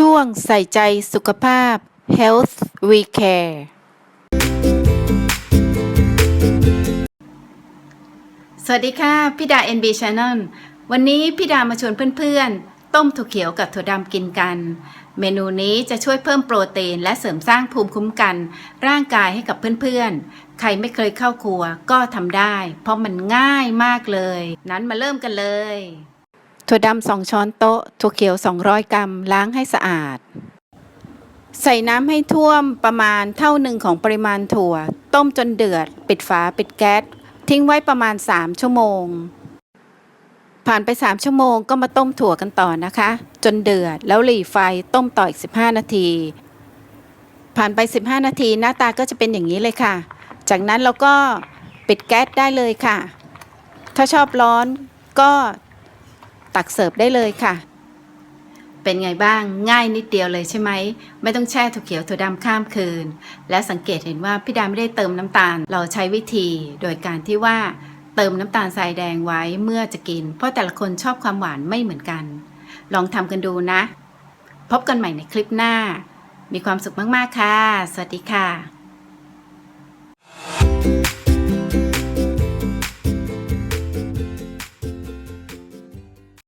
ช่วงใส่ใจสุขภาพ Health We Care สวัสดีค่ะ พี่ดา NB Channel วันนี้พี่ดามาชวนเพื่อนๆ ต้มถั่วเขียวกับถั่วดำกินกัน เมนูนี้จะช่วยเพิ่มโปรตีนและเสริมสร้างภูมิคุ้มกัน ร่างกายให้กับเพื่อนๆ ใครไม่เคยเข้าครัวก็ทำได้ เพราะมันง่ายมากเลย นั้นมาเริ่มกันเลย ถั่วดำสองช้อนโต๊ะ ถั่วเขียว 200 กรัม ล้างให้สะอาด ใส่น้ำให้ท่วมประมาณเท่าหนึ่งของปริมาณถั่ว ต้มจนเดือด ปิดฝาปิดแก๊ส ทิ้งไว้ประมาณ 3 ชั่วโมง ผ่านไป 3 ชั่วโมงก็มาต้มถั่วกันต่อนะคะ จนเดือดแล้วหลีไฟต้มต่ออีก 15 นาที ผ่านไป 15 นาทีหน้าตาก็จะเป็นอย่างนี้เลยค่ะ จากนั้นเราก็ปิดแก๊สได้เลยค่ะ ถ้าชอบร้อนก็ ตักเสิร์ฟได้เลยค่ะ เป็นไงบ้างง่ายนิดเดียวเลยใช่ไหม ไม่ต้องแช่ถั่วเขียวถั่วดำข้ามคืน และสังเกตเห็นว่าพี่ดาไม่ได้เติมน้ำตาล เราใช้วิธีโดยการที่ว่าเติมน้ำตาลทรายแดงไว้เมื่อจะกิน เพราะแต่ละคนชอบความหวานไม่เหมือนกัน ลองทำกันดูนะ พบกันใหม่ในคลิปหน้า มีความสุขมาก ๆ ค่ะ สวัสดีค่ะ